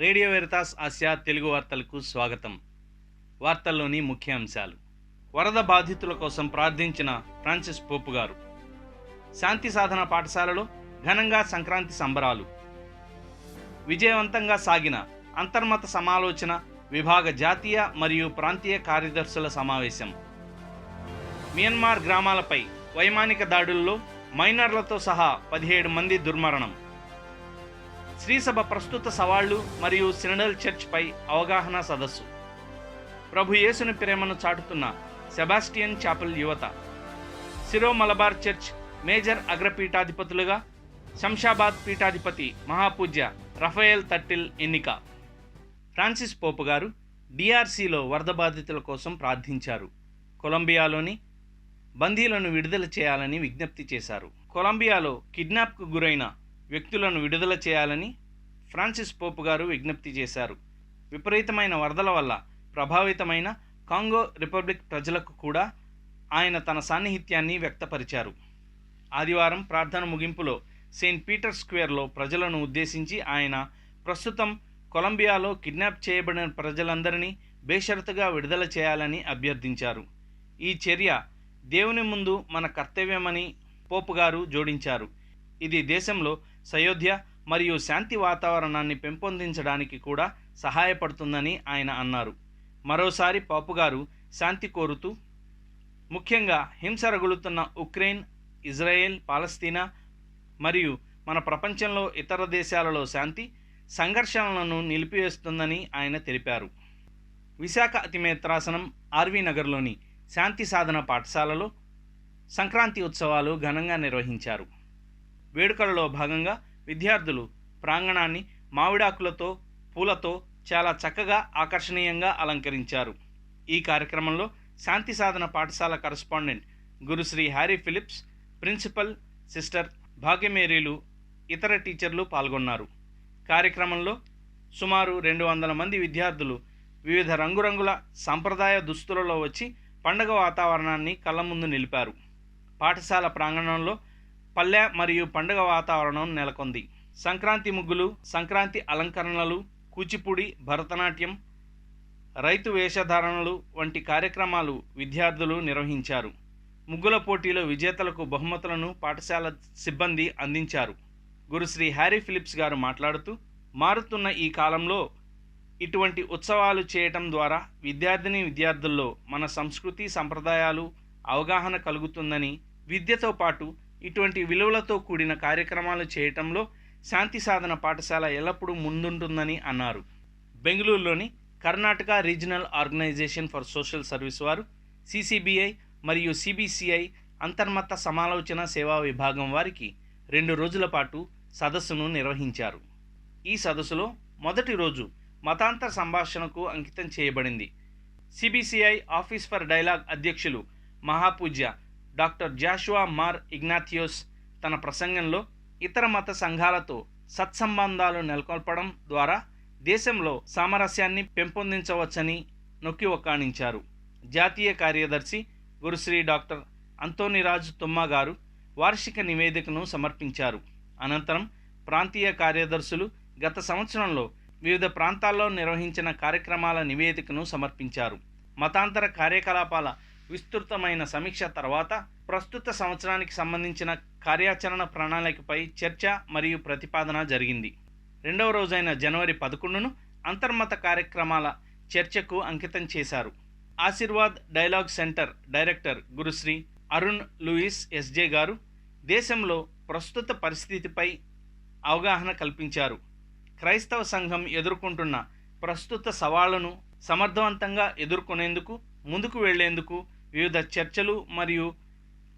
Radio Veritas Asia Telugu వార్తలకు స్వాగతం. వార్తల్లోని ముఖ్యాంశాలు. వరద బాధితుల కోసం ప్రార్థించిన ఫ్రాన్సిస్ పోపు గారు. శాంతి సాధన పాఠశాలలో ఘనంగా సంక్రాంతి సంబరాలు. విజయవంతంగా సాగిన అంతర్మత సమాలోచన విభాగ జాతీయ మరియు ప్రాంతీయ కార్యదర్శుల సమావేశం. మియన్మార్ గ్రామాలపై వైమానిక దాడుల్లో మైనర్లతో సహా పదిహేడు మంది దుర్మరణం. శ్రీసభ ప్రస్తుత సవాళ్ళు మరియు సినడల్ చర్చ్పై అవగాహన సదస్సు. ప్రభు యేసుని ప్రేమను చాటుతున్న సెబాస్టియన్ చాపల్ యువత. సిరో మలబార్ చర్చ్ మేజర్ అగ్రపీఠాధిపతులుగా శంషాబాద్ పీఠాధిపతి మహాపూజ్య రఫయేల్ తట్టిల్ ఎన్నిక. ఫ్రాన్సిస్ పోపు గారు డిఆర్సీలో వరద బాధితుల కోసం ప్రార్థించారు. కొలంబియాలోని బందీలను విడుదల చేయాలని విజ్ఞప్తి చేశారు. కొలంబియాలో కిడ్నాప్కు గురైన వ్యక్తులను విడుదల చేయాలని ఫ్రాన్సిస్ పోప్ గారు విజ్ఞప్తి చేశారు. విపరీతమైన వరదల వల్ల ప్రభావితమైన కాంగో రిపబ్లిక్ ప్రజలకు కూడా ఆయన తన సాన్నిహిత్యాన్ని వ్యక్తపరిచారు. ఆదివారం ప్రార్థన ముగింపులో సెయింట్ పీటర్ స్క్వేర్లో ప్రజలను ఉద్దేశించి ఆయన ప్రస్తుతం కొలంబియాలో కిడ్నాప్ చేయబడిన ప్రజలందరినీ బేషరతుగా విడుదల చేయాలని అభ్యర్థించారు. ఈ చర్య దేవుని ముందు మన కర్తవ్యమని పోపు గారు జోడించారు. ఇది దేశంలో సయోధ్య మరియు శాంతి వాతావరణాన్ని పెంపొందించడానికి కూడా సహాయపడుతుందని ఆయన అన్నారు. మరోసారి పాపు గారు శాంతి కోరుతూ ముఖ్యంగా హింస రగులుతున్న ఉక్రెయిన్ ఇజ్రాయెల్ పాలస్తీనా మరియు మన ప్రపంచంలో ఇతర దేశాలలో శాంతి సంఘర్షణలను నిలిపివేస్తుందని ఆయన తెలిపారు. విశాఖ అతిమేత్రాసనం ఆర్వీ నగర్లోని శాంతి సాధన పాఠశాలలో సంక్రాంతి ఉత్సవాలు ఘనంగా నిర్వహించారు. వేడుకలలో భాగంగా విద్యార్థులు ప్రాంగణాన్ని మామిడాకులతో పూలతో చాలా చక్కగా ఆకర్షణీయంగా అలంకరించారు. ఈ కార్యక్రమంలో శాంతి సాధన పాఠశాల correspondent Gurushri Harry Phillips principal sister భాగ్యమేరీలు ఇతర టీచర్లు పాల్గొన్నారు. కార్యక్రమంలో సుమారు రెండు వందల మంది విద్యార్థులు వివిధ రంగురంగుల సాంప్రదాయ దుస్తులలో వచ్చి పండగ వాతావరణాన్ని కళ్ళ ముందు నిలిపారు. పాఠశాల ప్రాంగణంలో పల్లె మరియు పండుగ వాతావరణం నెలకొంది. సంక్రాంతి ముగ్గులు సంక్రాంతి అలంకరణలు కూచిపూడి భరతనాట్యం రైతు వేషధారణలు వంటి కార్యక్రమాలు విద్యార్థులు నిర్వహించారు. ముగ్గుల పోటీలో విజేతలకు బహుమతులను పాఠశాల సిబ్బంది అందించారు. గురుశ్రీ హ్యారీ ఫిలిప్స్ గారు మాట్లాడుతూ మారుతున్న ఈ కాలంలో ఇటువంటి ఉత్సవాలు చేయటం ద్వారా విద్యార్థిని విద్యార్థుల్లో మన సంస్కృతి సంప్రదాయాలు అవగాహన కలుగుతుందని విద్యతో పాటు ఇటువంటి విలువలతో కూడిన కార్యక్రమాలు చేయటంలో శాంతి సాధన పాఠశాల ఎల్లప్పుడూ ముందుంటుందని అన్నారు. బెంగళూరులోని Karnataka regional organization for social service వారు సిసిబిఐ మరియు సిబిసిఐ అంతర్మత సమాలోచన సేవా విభాగం వారికి రెండు రోజుల పాటు సదస్సును నిర్వహించారు. ఈ సదస్సులో మొదటి రోజు మతాంతర సంభాషణకు అంకితం చేయబడింది. సిబిసిఐ ఆఫీస్ ఫర్ డైలాగ్ అధ్యక్షులు మహాపూజ్య డాక్టర్ జాషువా మార్ ఇగ్నాథియోస్ తన ప్రసంగంలో ఇతర మత సంఘాలతో సత్సంబంధాలు నెలకొల్పడం ద్వారా దేశంలో సామరస్యాన్ని పెంపొందించవచ్చని నొక్కి ఒక్కాణించారు. జాతీయ కార్యదర్శి గురుశ్రీ డాక్టర్ అంతోనిరాజు తుమ్మా గారు వార్షిక నివేదికను సమర్పించారు. అనంతరం ప్రాంతీయ కార్యదర్శులు గత సంవత్సరంలో వివిధ ప్రాంతాల్లో నిర్వహించిన కార్యక్రమాల నివేదికను సమర్పించారు. మతాంతర కార్యకలాపాల విస్తృతమైన సమీక్ష తర్వాత ప్రస్తుత సంవత్సరానికి సంబంధించిన కార్యాచరణ ప్రణాళికపై చర్చ మరియు ప్రతిపాదన జరిగింది. రెండవ రోజైన జనవరి పదకొండును అంతర్మత కార్యక్రమాల చర్చకు అంకితం చేశారు. Ashirvad dialogue centre director Gurushri Arun Louis SJ గారు దేశంలో ప్రస్తుత పరిస్థితిపై అవగాహన కల్పించారు. క్రైస్తవ సంఘం ఎదుర్కొంటున్న ప్రస్తుత సవాళ్ళను సమర్థవంతంగా ఎదుర్కొనేందుకు ముందుకు వెళ్ళేందుకు వివిధ చర్చలు మరియు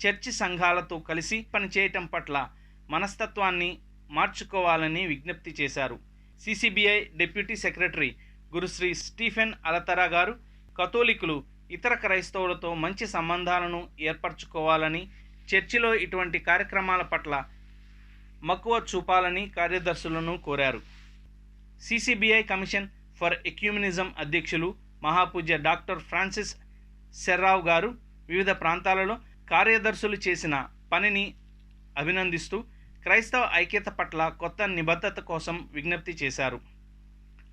చర్చి సంఘాలతో కలిసి పనిచేయటం పట్ల మనస్తత్వాన్ని మార్చుకోవాలని విజ్ఞప్తి చేశారు. C C B I deputy secretary Gurushri Stephen Alathara garu కథోలికులు ఇతర క్రైస్తవులతో మంచి సంబంధాలను ఏర్పరచుకోవాలని చర్చిలో ఇటువంటి కార్యక్రమాల పట్ల మక్కువ చూపాలని కార్యదర్శులను కోరారు. సిసిబిఐ కమిషన్ ఫర్ ఎక్యూమినిజం అధ్యక్షులు మహాపూజ్య డాక్టర్ ఫ్రాన్సిస్ శర్రావు గారు వివిధ ప్రాంతాలలో కార్యదర్శులు చేసిన పనిని అభినందిస్తూ క్రైస్తవ ఐక్యత పట్ల కొత్త నిబద్ధత కోసం విజ్ఞప్తి చేశారు.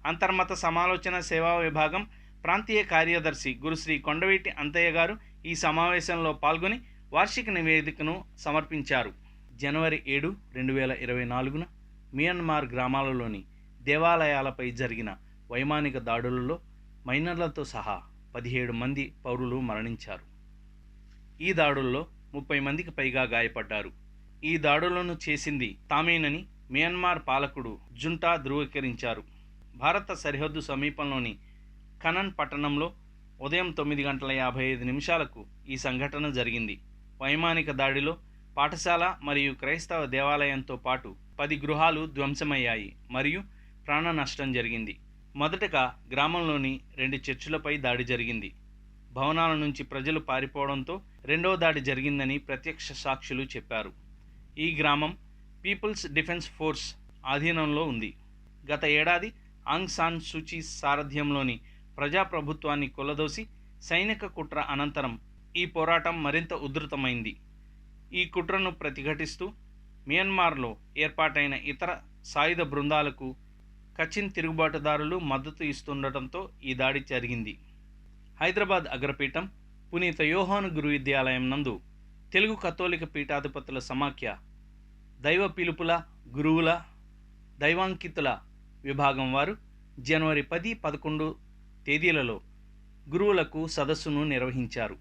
అంతర్మత సమాలోచన సేవా విభాగం ప్రాంతీయ కార్యదర్శి గురుశ్రీ కొండవీటి అంతయ్య గారు ఈ సమావేశంలో పాల్గొని వార్షిక నివేదికను సమర్పించారు. జనవరి ఏడు రెండు వేల ఇరవై నాలుగున మియన్మార్ గ్రామాలలోని దేవాలయాలపై జరిగిన వైమానిక దాడులలో మైనర్లతో సహా పదిహేడు మంది పౌరులు మరణించారు. ఈ దాడుల్లో ముప్పై మందికి పైగా గాయపడ్డారు. ఈ దాడులను చేసింది తామేనని మియన్మార్ పాలకుడు జుంటా ధృవీకరించారు. భారత సరిహద్దు సమీపంలోని కనన్ పట్టణంలో ఉదయం తొమ్మిది గంటల యాభై ఐదు నిమిషాలకు ఈ సంఘటన జరిగింది. వైమానిక దాడిలో పాఠశాల మరియు క్రైస్తవ దేవాలయంతో పాటు పది గృహాలు ధ్వంసమయ్యాయి. మరియు ప్రాణ నష్టం జరిగింది. మొదటగా గ్రామంలోని రెండు చర్చిలపై దాడి జరిగింది. భవనాల నుంచి ప్రజలు పారిపోవడంతో రెండవ దాడి జరిగిందని ప్రత్యక్ష సాక్షులు చెప్పారు. ఈ గ్రామం పీపుల్స్ డిఫెన్స్ ఫోర్స్ ఆధీనంలో ఉంది. గత ఏడాది ఆంగ్ సాన్ సూచీ సారథ్యంలోని ప్రజాప్రభుత్వాన్ని కొలదోసి సైనిక కుట్ర అనంతరం ఈ పోరాటం మరింత ఉధృతమైంది. ఈ కుట్రను ప్రతిఘటిస్తూ మియన్మార్లో ఏర్పాటైన ఇతర సాయుధ బృందాలకు కచిన్ తిరుగుబాటుదారులు మద్దతు ఇస్తుండటంతో ఈ దాడి జరిగింది. హైదరాబాద్ అగ్రపీఠం పునీత యోహాను గురు విద్యాలయం నందు తెలుగు కథోలిక పీఠాధిపతుల సమాఖ్య దైవ పిలుపుల గురువుల దైవాంకితుల విభాగం వారు జనవరి పది పదకొండు తేదీలలో గురువులకు సదస్సును నిర్వహించారు.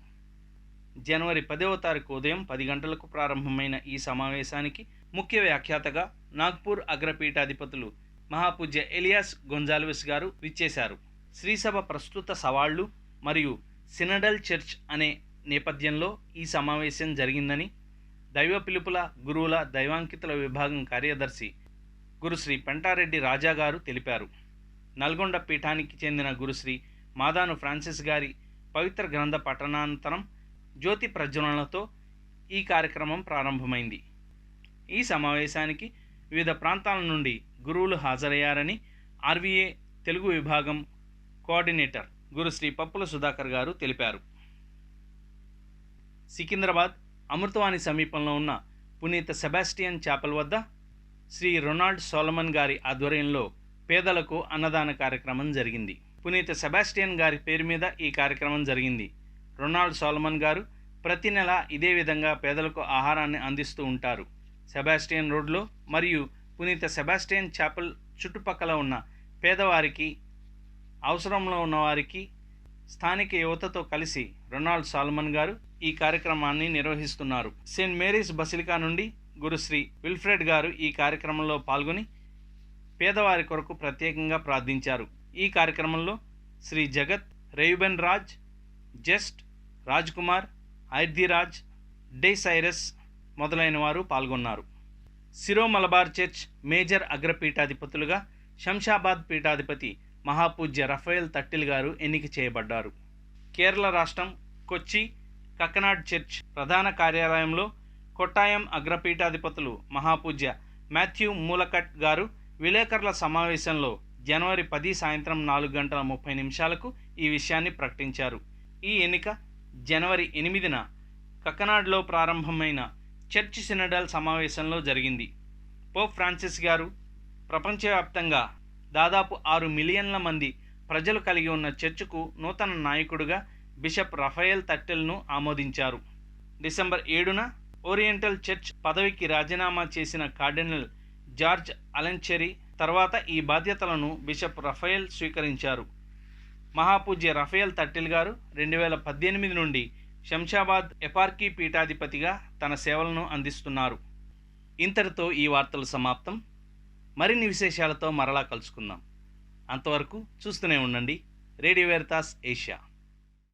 జనవరి పదవ తారీఖు ఉదయం పది గంటలకు ప్రారంభమైన ఈ సమావేశానికి ముఖ్య వ్యాఖ్యాతగా నాగ్పూర్ అగ్రపీఠాధిపతులు మహాపూజ్య ఎలియాస్ గొంజాల్వెస్ గారు విచ్చేశారు. శ్రీసభ ప్రస్తుత సవాళ్ళు మరియు సినడల్ చర్చ్ అనే నేపథ్యంలో ఈ సమావేశం జరిగిందని దైవ పిలుపుల గురువుల దైవాంకితుల విభాగం కార్యదర్శి గురుశ్రీ పెంటారెడ్డి రాజా గారు తెలిపారు. నల్గొండ పీఠానికి చెందిన గురుశ్రీ మాదాను ఫ్రాన్సిస్ గారి పవిత్ర గ్రంథ పఠనానంతరం జ్యోతి ప్రజ్వలనతో ఈ కార్యక్రమం ప్రారంభమైంది. ఈ సమావేశానికి వివిధ ప్రాంతాల నుండి గురువులు హాజరయ్యారని ఆర్వీఏ తెలుగు విభాగం కోఆర్డినేటర్ గురుశ్రీ పప్పుల సుధాకర్ గారు తెలిపారు. సికింద్రాబాద్ అమృతవాణి సమీపంలో ఉన్న పునీత సెబాస్టియన్ చాపల్ వద్ద శ్రీ రొనాల్డ్ సోలమన్ గారి ఆధ్వర్యంలో పేదలకు అన్నదాన కార్యక్రమం జరిగింది. పునీత సెబాస్టియన్ గారి పేరు మీద ఈ కార్యక్రమం జరిగింది. రొనాల్డ్ సోలమన్ గారు ప్రతి నెల ఇదే విధంగా పేదలకు ఆహారాన్ని అందిస్తూ ఉంటారు. సెబాస్టియన్ రోడ్లో మరియు పునీత సెబాస్టియన్ చాపల్ చుట్టుపక్కల ఉన్న పేదవారికి అవసరంలో ఉన్నవారికి స్థానిక యువతతో కలిసి రొనాల్డ్ సాల్మన్ గారు ఈ కార్యక్రమాన్ని నిర్వహిస్తున్నారు. సెయింట్ మేరీస్ బసిలికా నుండి గురుశ్రీ విల్ఫ్రెడ్ గారు ఈ కార్యక్రమంలో పాల్గొని పేదవారి కొరకు ప్రత్యేకంగా ప్రార్థించారు. ఈ కార్యక్రమంలో శ్రీ జగత్ రేయుబెన్ రాజ్ జస్ట్ రాజ్ కుమార్ ఐర్దిరాజ్ డే సైరస్ మొదలైన వారు పాల్గొన్నారు. సిరో మలబార్ చర్చ్ మేజర్ అగ్రపీఠాధిపతులుగా శంషాబాద్ పీఠాధిపతి మహాపూజ్య రఫేల్ తట్టిల్ గారు ఎన్నిక చేయబడ్డారు. కేరళ రాష్ట్రం కొచ్చి కక్కనాడ్ చర్చ్ ప్రధాన కార్యాలయంలో కొట్టాయం అగ్రపీఠాధిపతులు మహాపూజ్య మాథ్యూ మూలకట్ గారు విలేకరుల సమావేశంలో జనవరి పది సాయంత్రం నాలుగు గంటల ముప్పై నిమిషాలకు ఈ విషయాన్ని ప్రకటించారు. ఈ ఎన్నిక జనవరి ఎనిమిదిన కక్కనాడ్లో ప్రారంభమైన చర్చ్ సినడల్ సమావేశంలో జరిగింది. పోప్ ఫ్రాన్సిస్ గారు ప్రపంచవ్యాప్తంగా దాదాపు ఆరు మిలియన్ల మంది ప్రజలు కలిగి ఉన్న చర్చ్కు నూతన నాయకుడుగా బిషప్ రఫాయల్ తట్టెల్ను ఆమోదించారు. డిసెంబర్ ఏడున ఓరియంటల్ చర్చ్ పదవికి రాజీనామా చేసిన కార్డినల్ జార్జ్ అలెన్చెరీ తర్వాత ఈ బాధ్యతలను బిషప్ రఫాయల్ స్వీకరించారు. మహాపూజ్య రఫేల్ తట్టిల్ గారు రెండు వేల పద్దెనిమిది నుండి శంషాబాద్ ఎపార్కీ పీఠాధిపతిగా తన సేవలను అందిస్తున్నారు. ఇంతటితో ఈ వార్తలు సమాప్తం. మరిన్ని విశేషాలతో మరలా కలుసుకుందాం. అంతవరకు చూస్తూనే ఉండండి. Radio Veritas Asia.